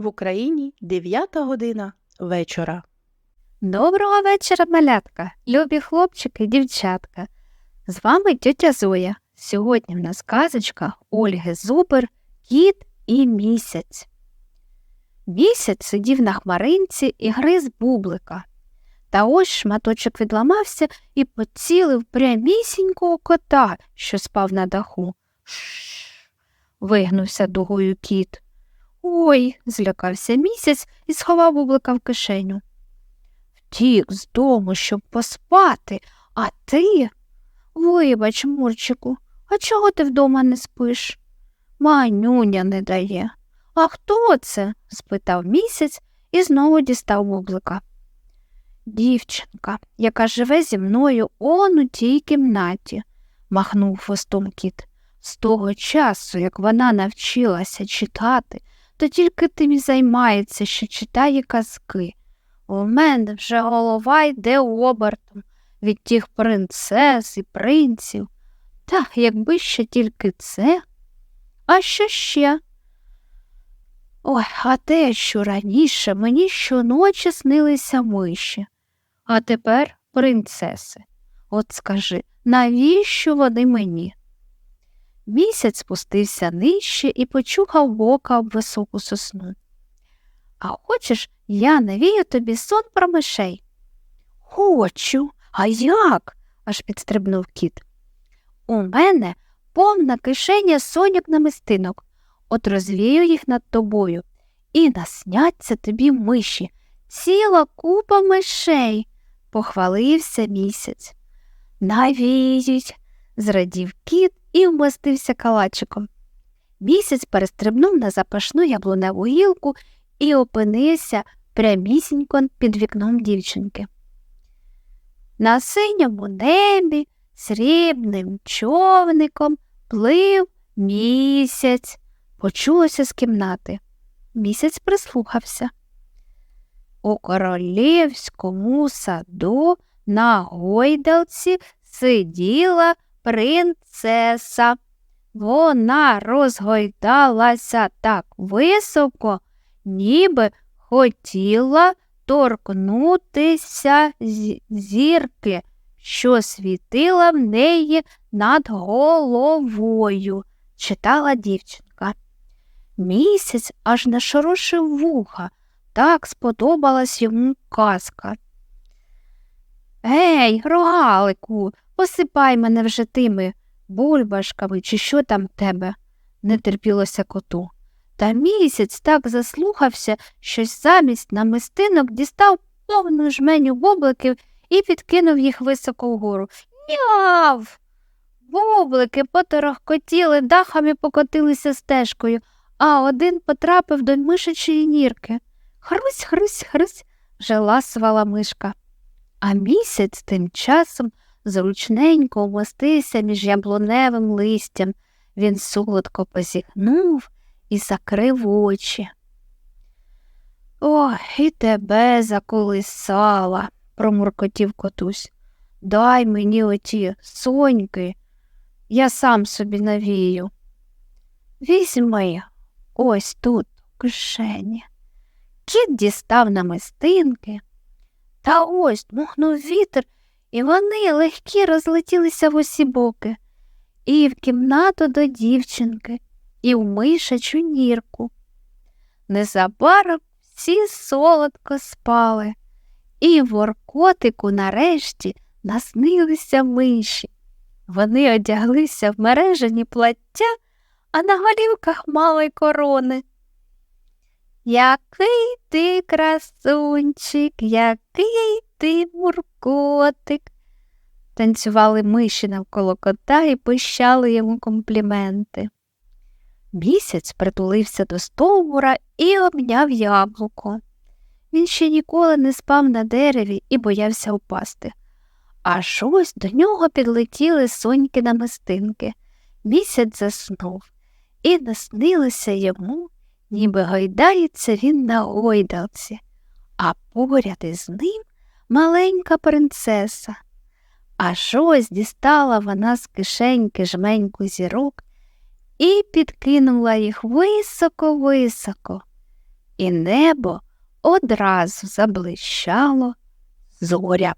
В Україні 9 година вечора. Доброго вечора, малятка, любі хлопчики дівчатка. З вами тьотя Зоя. Сьогодні в нас казочка Ольги Зубер, Кіт і місяць. Місяць сидів на хмаринці і гриз бублика. Та ось шматочок відламався і поцілив прямісінького кота, що спав на даху. Шш. вигнувся дугою кіт. Ой, злякався місяць і сховав бублика в кишеню. Втік з дому, щоб поспати, а ти. Вибач, Мурчику, а чого ти вдома не спиш? Манюня не дає. А хто це? спитав місяць і знову дістав бублика. Дівчинка, яка живе зі мною он у тій кімнаті, махнув хвостом кіт. З того часу, як вона навчилася читати, то тільки тим і займається, що читає казки. У мене вже голова йде обертом від тих принцес і принців. Та якби ще тільки це. А що ще? Ой, а те, що раніше мені щоночі снилися миші, а тепер принцеси. От скажи, навіщо вони мені? Місяць спустився нижче і почухав бока об високу сосну. А хочеш, я навію тобі сон про мишей? Хочу, а як? аж підстрибнув кіт. У мене повна кишеня сонyak намистинок. От розвію їх над тобою, і насняться тобі миші, ціла купа мишей, похвалився місяць. Навіють, зрадів кіт і вмостився калачиком. Місяць перестрибнув на запашну яблуневу гілку і опинився прямісінько під вікном дівчинки. На синьому небі срібним човником плив місяць, почулося з кімнати. Місяць прислухався. У королівському саду на гойдалці сиділа принцеса. Вона розгойдалася так високо, ніби хотіла торкнутися зірки, що світила в неї над головою, читала дівчинка. Місяць аж нашорошив вуха, так сподобалась йому казка. Гей, рогалику, посипай мене вже тими бульбашками, чи що там тебе, не терпілося коту. Та місяць так заслухався, що замість намистинок дістав повну жменю бубликів і підкинув їх високо вгору. Няв. Бублики поторохкотіли, дахами покотилися стежкою, а один потрапив до мишачої нірки. Хрусь, хрусь, хрусь, вже ласувала мишка. А місяць тим часом зручненько вмостився між яблуневим листям. Він солодко позіхнув і закрив очі. Ох, і тебе заколисала, промуркотів котусь. Дай мені оті соньки, я сам собі навію. Візьми ось тут, у кишені. Кіт дістав намистинки, та ось дмухнув вітер, і вони легкі розлетілися в усі боки, і в кімнату до дівчинки, і в мишачу нірку. Незабаром всі солодко спали, і воркотику нарешті наснилися миші. Вони одяглися в мережені плаття, а на голівках мали корони. Який ти красунчик, який ти муркотик. Танцювали миші навколо кота і пищали йому компліменти. Місяць притулився до стовбура і обняв яблуко. Він ще ніколи не спав на дереві і боявся впасти. Аж ось до нього підлетіли соньки намистинки. Місяць заснув, і наснилося йому, ніби гойдається він на гойдалці, а поряд із ним маленька принцеса. Аж ось дістала вона з кишеньки жменьку зірок і підкинула їх високо-високо. і небо одразу заблищало зорями.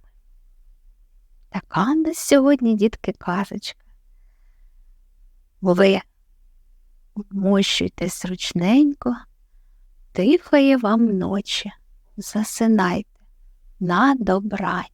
Така нас сьогодні, дітки, казочка. Ви вмощуйтесь ручненько, тихої вам ночі, засинайте. На добраніч.